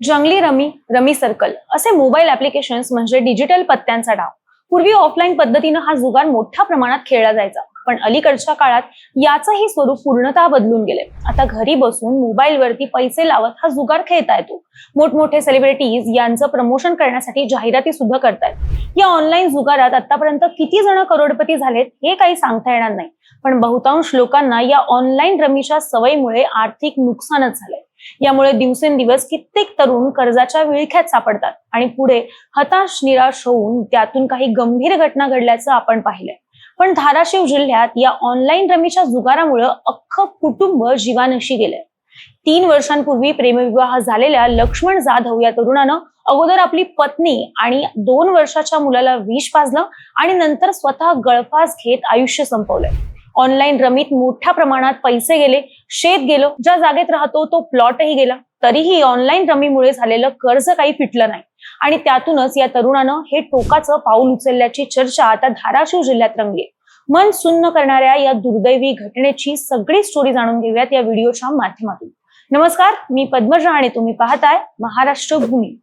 जंगली rummy rummy circle असे mobile applications म्हणजे डिजिटल पत्त्यांचा डाव. पूर्वी ऑफलाईन पद्धतीनं हा जुगार मोठ्या प्रमाणात खेळला जायचा. पण अलीकडच्या काळात याचंही स्वरूप पूर्णतः बदलून गेले. आता घरी बसून मोबाईलवरती पैसे लावत हा जुगार खेळता येतो. मोठमोठे सेलिब्रिटीज यांचं प्रमोशन करण्यासाठी जाहिराती सुद्धा करतायत. या ऑनलाईन जुगारात आतापर्यंत किती जण करोडपती झालेत हे काही सांगता येणार नाही. पण बहुतांश लोकांना या ऑनलाईन रमीच्या सवयीमुळे आर्थिक नुकसानच झालंय. यामुळे दिवसेंदिवस कित्येक तरुण कर्जाच्या विळख्यात सापडतात आणि पुढे हताश निराश होऊन त्यातून काही गंभीर घटना घडल्याचं आपण पाहिलंय. पण धाराशिव जिल्ह्यात या ऑनलाईन रमीच्या जुगारामुळे अख्खं कुटुंब जीवानशी गेलंय. तीन वर्षांपूर्वी प्रेमविवाह झालेल्या लक्ष्मण जाधव या तरुणानं अगोदर आपली पत्नी आणि दोन वर्षाच्या मुलाला विष पाजलं आणि नंतर स्वतः गळफास घेत आयुष्य संपवलंय. ऑनलाईन रमीत मोठ्या प्रमाणात पैसे गेले शेत गेलो ज्या जागेत राहतो तो प्लॉटही गेला. तरीही ऑनलाईन रमीमुळे झालेलं कर्ज काही फिटलं नाही. आणि त्यातूनच या तरुणानं हे टोकाचं पाऊल उचलल्याची चर्चा आता धाराशिव जिल्ह्यात रंगली मन सुन्न करणाऱ्या या दुर्दैवी घटनेची सगळी स्टोरी जाणून घेऊयात या व्हिडिओच्या माध्यमातून. नमस्कार मी पद्मजा आणि तुम्ही पाहताय महाराष्ट्र भूमी.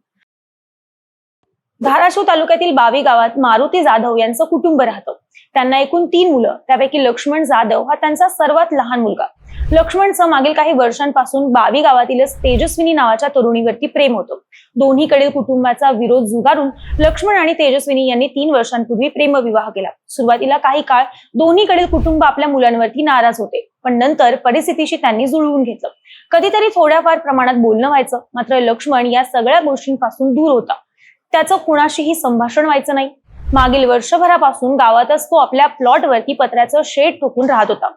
धाराशिव तालुक्यातील बावी गावात मारुती जाधव यांचं कुटुंब राहतं. त्यांना एकूण तीन मुलं त्यापैकी लक्ष्मण जाधव हा त्यांचा सर्वात लहान मुलगा. लक्ष्मणचं मागील काही वर्षांपासून बावी गावातीलच तेजस्विनी नावाच्या तरुणीवरती प्रेम होतं. दोन्हीकडील कुटुंबाचा विरोध झुगारून लक्ष्मण आणि तेजस्विनी यांनी तीन वर्षांपूर्वी प्रेमविवाह केला. सुरुवातीला काही काळ दोन्हीकडील कुटुंब आपल्या मुलांवरती नाराज होते पण नंतर परिस्थितीशी त्यांनी जुळवून घेतलं. कधीतरी थोड्याफार प्रमाणात बोलणं व्हायचं मात्र लक्ष्मण या सगळ्या गोष्टींपासून दूर होता. त्याचं कुणाशीही संभाषण व्हायचं नाही. मागील वर्षभरापासून गावातच तो आपल्या प्लॉटवरती पत्र्याचं शेड ठोकून राहत होता.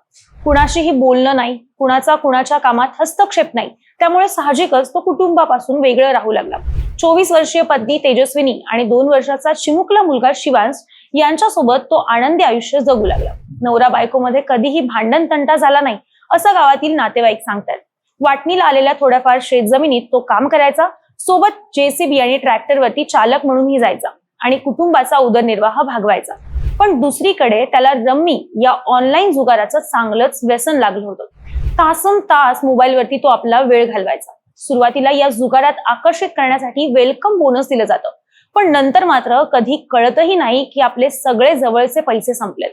कुणाशीही बोलणं नाही कुणाचा कुणाच्या कामात हस्तक्षेप नाही. त्यामुळे साहजिकच तो कुटुंबापासून वेगळं राहू लागला. चोवीस वर्षीय पत्नी तेजस्विनी आणि दोन वर्षाचा चिमुकला मुलगा शिवांश यांच्यासोबत तो आनंदी आयुष्य जगू लागला. नवरा बायकोमध्ये कधीही भांडण तंटा झाला नाही असं गावातील नातेवाईक सांगतात. वाटणीला आलेल्या थोड्याफार शेतजमिनीत तो काम करायचा सोबत जेसीबी आणि ट्रॅक्टरवरती चालक म्हणूनही जायचा आणि कुटुंबाचा उदरनिर्वाह भागवायचा. पण दुसरीकडे त्याला रम्मी या ऑनलाईन जुगाराचं चांगलंच व्यसन लागलं होतं. तासन तास मोबाईलवरती तो आपला वेळ घालवायचा. सुरुवातीला या जुगारात आकर्षित करण्यासाठी वेलकम बोनस दिलं जातं. पण नंतर मात्र कधी कळतही नाही की आपले सगळे जवळचे पैसे संपलेत.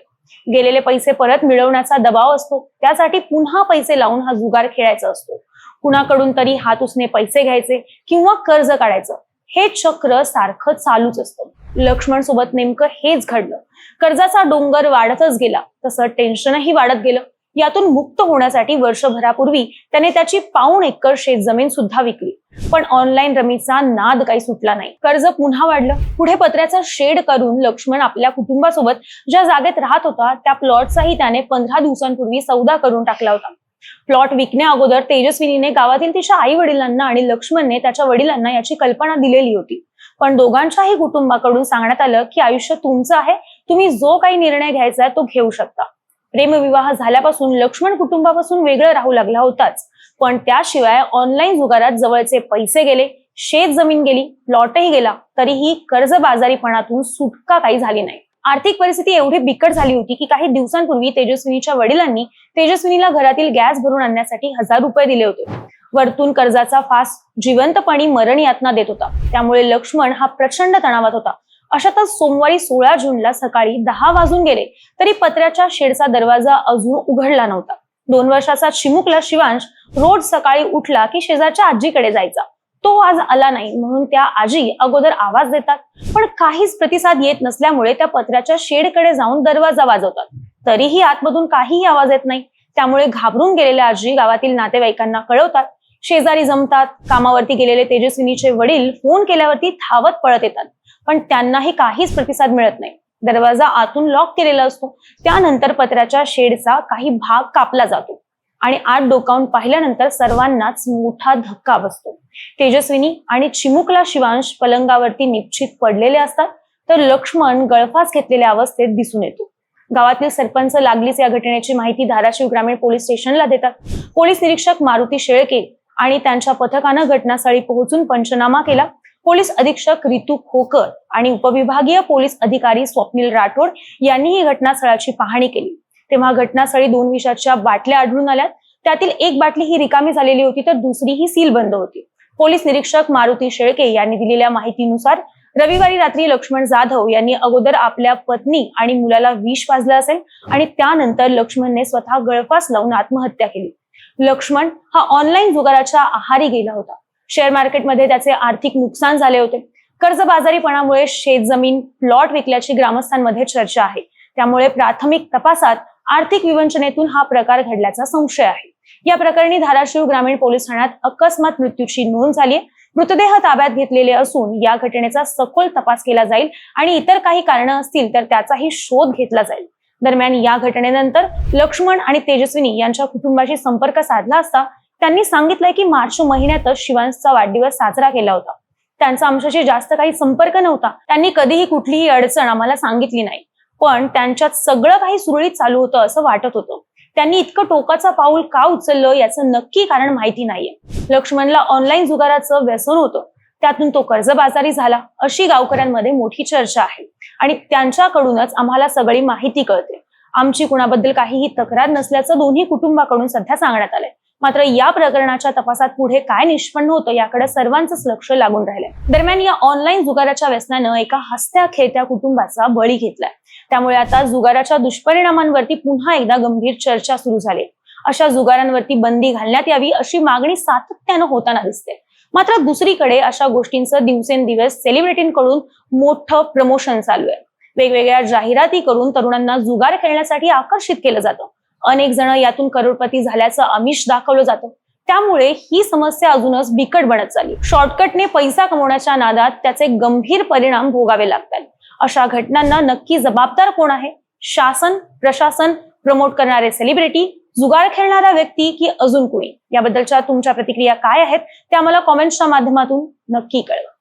गेलेले पैसे परत मिळवण्याचा दबाव असतो. त्यासाठी पुन्हा पैसे लावून हा जुगार खेळायचा असतो. कुणाकडून तरी हात उसने पैसे घ्यायचे किंवा कर्ज काढायचं. हे चक्र सारखं चालूच असतं. लक्ष्मण सोबत नेमकं हेच घडलं. कर्जाचा डोंगर वाढतच गेला. तसं टेन्शनही वाढत गेलं. यातून मुक्त होण्यासाठी वर्षभरापूर्वी त्याने त्याची पाऊण एकर शेतजमीन सुद्धा विकली. पण ऑनलाईन रमीचा नाद काही सुटला नाही. कर्ज पुन्हा वाढलं. पुढे पत्र्याचा शेड करून लक्ष्मण आपल्या कुटुंबासोबत ज्या जागेत राहत होता त्या प्लॉटचाही त्याने पंधरा दिवसांपूर्वी सौदा करून टाकला होता. प्लॉट विकण्या अगोदर तेजस्विनीने गावातील तिच्या आई वडिलांना आणि लक्ष्मणने त्याच्या वडिलांना याची कल्पना दिलेली होती. पण दोघांच्याही कुटुंबाकडून सांगण्यात आलं की आयुष्य तुमचं आहे तुम्ही जो काही निर्णय घ्यायचा आहे तो घेऊ शकता. प्रेमविवाह झाल्यापासून लक्ष्मण कुटुंबापासून वेगळं राहू लागला होताच. पण त्याशिवाय ऑनलाईन जुगारात जवळचे पैसे गेले शेत जमीन गेली प्लॉटही गेला तरीही कर्जबाजारीपणातून सुटका काही झाली नाही. आर्थिक परिस्थिती एवढी बिकट झाली होती की काही दिवसांपूर्वी तेजस्विनीच्या वडिलांनी तेजस्विनीला घरातील गॅस भरून आणण्यासाठी हजार रुपये दिले होते. वरतून कर्जाचा फास जिवंतपणी मरण यातना देत होता. त्यामुळे लक्ष्मण हा प्रचंड तणावात होता. अशातच सोमवारी सोळा जूनला सकाळी दहा वाजून गेले तरी पत्र्याच्या शेडचा दरवाजा अजून उघडला नव्हता. दोन वर्षाचा चिमुकला शिवांश रोज सकाळी उठला की शेजारच्या आजीकडे जायचा. तो आज आला नाही म्हणून त्या आजी अगोदर आवाज देतात. पण काहीच प्रतिसाद येत नसल्यामुळे त्या पत्र्याच्या शेडकडे जाऊन दरवाजा वाजवतात. तरीही आतमधून काहीही आवाज येत नाही. त्यामुळे घाबरून गेलेल्या आजी गावातील नातेवाईकांना कळवतात. शेजारी जमतात. कामावरती गेलेले तेजस्विनीचे वडील फोन केल्यावरती धावत पळत येतात. पण त्यांनाही काहीच प्रतिसाद मिळत नाही. दरवाजा आतून लॉक केलेला असतो. त्यानंतर पत्र्याच्या शेडचा काही भाग कापला जातो. आणि आत डोकावून पाहिल्यानंतर सर्वांनाच मोठा धक्का बसतो. तेजस्विनी आणि चिमुकला शिवांश पलंगावरती निश्चित पडलेले असतात तर लक्ष्मण गळफास घेतलेल्या अवस्थेत दिसून येतो. गावातील सरपंच लागलीच या घटनेची माहिती धाराशिव ग्रामीण पोलीस स्टेशनला देतात. पोलीस निरीक्षक मारुती शेळके आणि त्यांच्या पथकानं घटनास्थळी पोहोचून पंचनामा केला. पोलीस अधीक्षक रितू खोकर आणि उपविभागीय पोलीस अधिकारी स्वप्नील राठोड यांनी ही घटनास्थळाची पाहणी केली. तेव्हा घटनास्थळी दोन विषाच्या बाटल्या आढळून आल्या त्यातील एक बाटली ही रिकामी झालेली होती तर दुसरी ही सील बंद होती. पोलीस निरीक्षक मारुती शेळके यांनी दिलेल्या माहितीनुसार रविवारी रात्री लक्ष्मण जाधव यांनी अगोदर आपल्या पत्नी आणि मुलाला विष पाजलं असेल आणि त्यानंतर लक्ष्मणने स्वतः गळफास लावून आत्महत्या केली. लक्ष्मण हा ऑनलाईन जुगाराच्या आहारी गेला होता. शेअर मार्केटमध्ये त्याचे आर्थिक नुकसान झाले होते. कर्जबाजारीपणामुळे शेतजमीन प्लॉट विकल्याची ग्रामस्थांमध्ये चर्चा आहे. त्यामुळे प्राथमिक तपासात आर्थिक विवंचनेतून हा प्रकार घडल्याचा संशय आहे. या प्रकरणी धाराशिव ग्रामीण पोलीस ठाण्यात अकस्मात मृत्यूची नोंद झाली मृतदेह ताब्यात घेतलेले असून या घटनेचा सखोल तपास केला जाईल आणि इतर काही कारण असतील तर त्याचाही शोध घेतला जाईल. दरम्यान या घटनेनंतर लक्ष्मण आणि तेजस्विनी यांच्या कुटुंबाशी संपर्क साधला असता त्यांनी सांगितलंय की मार्च महिन्यातच शिवांचा वाढदिवस साजरा केला होता. त्यांचा आमच्याशी जास्त काही संपर्क नव्हता. त्यांनी कधीही कुठलीही अडचण आम्हाला सांगितली नाही. पण त्यांच्यात सगळं काही सुरळीत चालू होतं असं वाटत होतं. त्यांनी इतकं टोकाचं पाऊल का उचललं याचं नक्की कारण माहिती नाहीये. लक्ष्मणला ऑनलाईन जुगाराचं व्यसन होतं. त्यातून तो कर्जबाजारी झाला. अशी गावकऱ्यांमध्ये मोठी चर्चा आहे. आणि त्यांच्याकडूनच आम्हाला सगळी माहिती कळते. आमची कुणाबद्दल काहीही तक्रार नसल्याचं दोन्ही कुटुंबाकडून सध्या सांगण्यात आलंय. मात्र या प्रकरणाच्या तपासात पुढे काय निष्पन्न होतं याकडे सर्वांचंच लक्ष लागून राहिलंय. दरम्यान या ऑनलाईन जुगाराच्या व्यसनानं एका हसत्या खेळत्या कुटुंबाचा बळी घेतलाय. त्यामुळे आता जुगाराच्या दुष्परिणामांवरती पुन्हा एकदा गंभीर चर्चा सुरू झाली. अशा जुगारांवरती बंदी घालण्यात यावी अशी मागणी सातत्यानं होताना दिसते. मात्र दुसरीकडे अशा गोष्टींचं दिवसेंदिवस सेलिब्रिटींकडून मोठं प्रमोशन चालू आहे. वेगवेगळ्या जाहिराती करून तरुणांना जुगार खेळण्यासाठी आकर्षित केलं जातं. अनेक जण यातून करोडपती झाल्याचं आमिष दाखवलं जातं. त्यामुळे ही समस्या अजूनच बिकट बनत चालली. शॉर्टकटने पैसा कमवण्याच्या नादात त्याचे गंभीर परिणाम भोगावे लागतात. अशा घटनांना नक्की जबाबदार कोण आहे? शासन प्रशासन प्रमोट करणारे सेलिब्रिटी जुगार खेळणारा व्यक्ती की अजून कोणी? याबद्दलच्या तुमच्या प्रतिक्रिया काय आहेत? त्या मला कॉमेंट्सच्या माध्यमातून नक्की कळवा.